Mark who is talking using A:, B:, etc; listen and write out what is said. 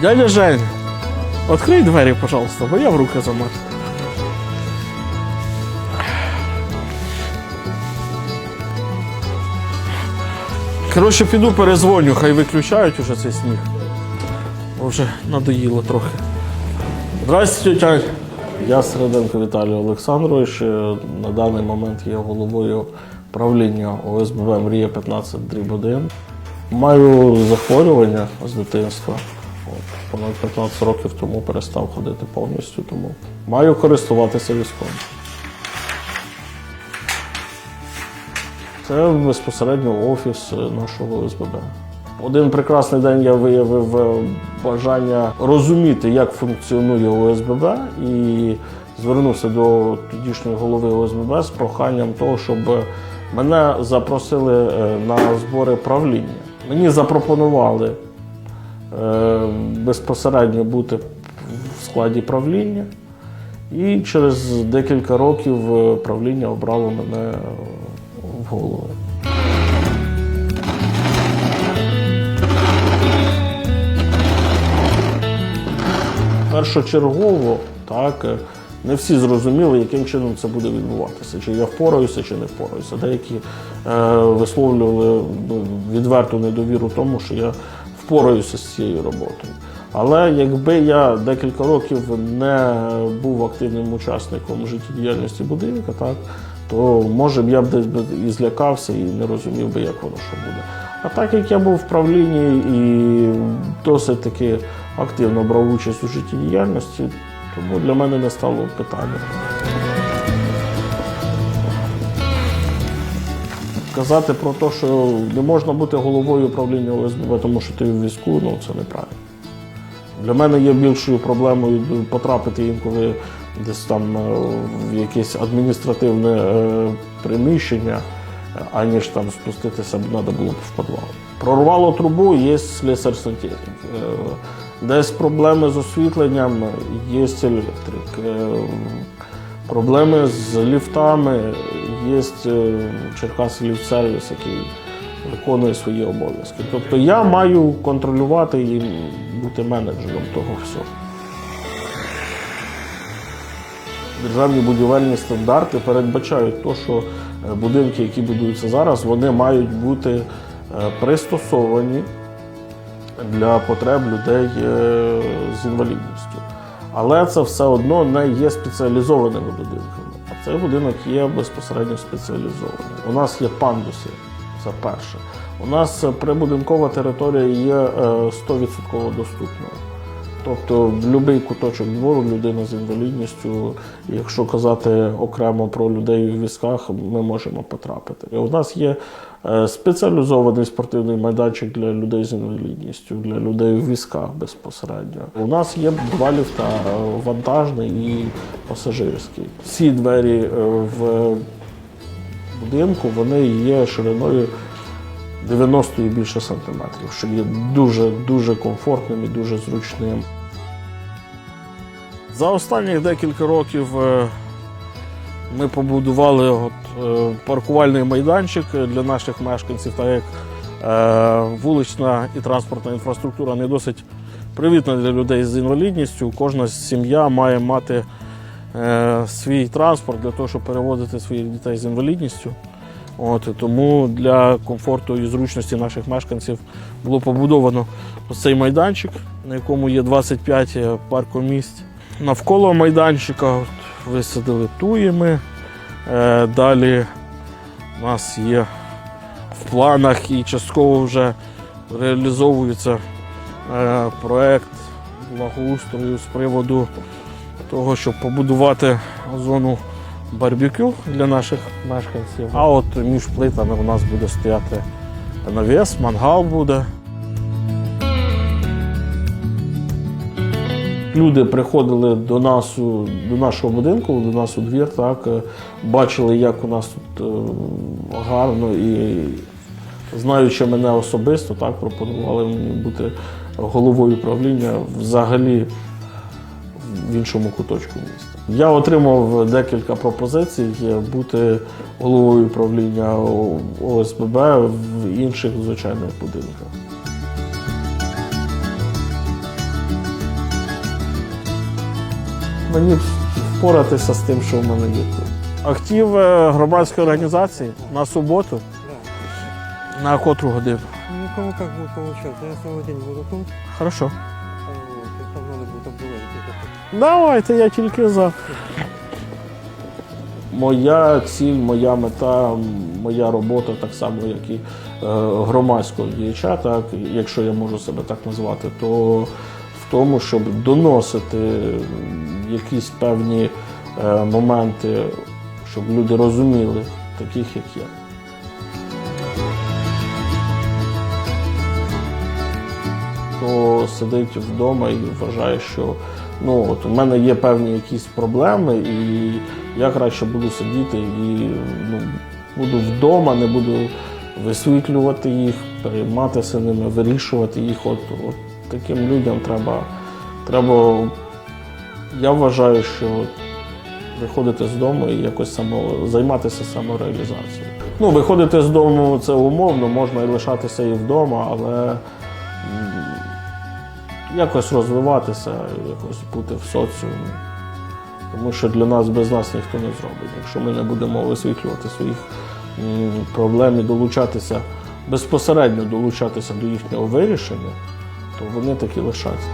A: Дядя Жень, відкрий двері, пожалуйста, бо я в руки замерз. Коротше, піду перезвоню, хай виключають уже цей сніг. Бо вже надоїло трохи. Здравствуйте, тетя. Я Середенко Віталій Олександрович. е, На даний момент є головою правління ОСББ Мрія 15 дріб 1. Маю захворювання з дитинства. От, Понад 15 років тому перестав ходити повністю, тому маю користуватися військом. Це безпосередньо офіс е, нашого ОСББ. Один прекрасний день я виявив е, бажання розуміти, як функціонує ОСББ, і звернувся до тодішньої голови ОСББ з проханням того, щоб мене запросили е, на збори правління. Мені запропонували безпосередньо бути в складі правління. І через декілька років е, правління обрало мене е, в голову. Першочергово, так, е, не всі зрозуміли, яким чином це буде відбуватися. Чи я впораюся, чи не впораюся. Деякі е, висловлювали ну, відверту недовіру тому, що я впораюся з цією роботою. Але якби я декілька років не був активним учасником життєдіяльності будинка, так, то може б я б десь би і злякався і не розумів би, як воно що буде. А так як я був в правлінні і досить таки активно брав участь у життєдіяльності, тому для мене не стало питання. Казати про те, що не можна бути головою управління ОСББ, тому що ти в війську, ну це неправильно. Для мене є більшою проблемою потрапити інколи десь там е, в якесь адміністративне е, приміщення, аніж там спуститися б треба було б в підвал. Прорвало трубу, є слесар сантехнік. Е, Десь проблеми з освітленням, є електрик. Проблеми з ліфтами, є Черкас ліфт-сервіс, який виконує свої обов'язки. Тобто я маю контролювати і бути менеджером того всього. Державні будівельні стандарти передбачають те, що е, будинки, які будуються зараз, вони мають бути е, пристосовані для потреб людей е, з інвалідністю. Але це все одно не є спеціалізованими будинками. Цей будинок є безпосередньо спеціалізований. У нас є пандуси, це перше. У нас е, прибудинкова територія є е, 100% доступною. Тобто в будь-який куточок двору людина з інвалідністю, якщо казати окремо про людей у візках, ми можемо потрапити. У нас є е, спеціалізований спортивний майданчик для людей з інвалідністю, для людей у візках безпосередньо. У нас є два ліфта е, вантажний і пасажирський. Всі двері е, в будинку вони є шириною 90 і більше сантиметрів, що є дуже дуже комфортним і дуже зручним. За останніх декілька років е, ми побудували от, е, паркувальний майданчик для наших мешканців, так як е, вулична і транспортна інфраструктура не досить привітна для людей з інвалідністю. Кожна сім'я має мати свій транспорт для того, щоб перевозити своїх дітей з інвалідністю. От, тому для комфорту і зручності наших мешканців було побудовано цей майданчик, на якому є 25 паркомісць. Навколо майданчика от, висадили туїми. Е, далі у нас є в планах і частково вже реалізовується е, проект благоустрою з приводу того, щоб побудувати зону барбекю для наших мешканців. А от між плитами у нас буде стояти навіс, мангал буде. Люди приходили до нас до нашого будинку, до нас у двір, так, е, бачили, як у нас тут е, гарно і знаючи мене особисто, так, пропонували мені бути головою правління взагалі в іншому куточку міста. Я отримав декілька пропозицій бути головою правління ОСББ в інших звичайних будинках. мені впоратися з тим, що в мене є тут. Актив е, громадської організації на суботу. На котру годину.
B: Ну, у кого как будет получаться. Я целый день буду тут,
A: Хорошо.
B: вот, и там надо будет где-то.
A: Давайте, я тільки за. Моя ціль, моя мета, моя робота, так само, як і е, громадського діяча, так, якщо я можу себе так назвати, то в тому, щоб доносити якісь певні е, моменти, щоб люди розуміли, таких як я. хто сидить вдома і вважає, що ну от у мене є певні якісь проблеми, і я краще буду сидіти і ну, буду вдома, не буду висвітлювати їх, перейматися ними, вирішувати їх. От, от таким людям треба, треба. Я вважаю, що виходити з дому і якось само, займатися самореалізацією. Ну, виходити з дому це умовно, можна і лишатися і вдома, але якось розвиватися, якось бути в соціумі. Тому що для нас без нас ніхто не зробить. Якщо ми не будемо висвітлювати своїх проблем і долучатися, безпосередньо долучатися до їхнього вирішення, то вони таки лишаться.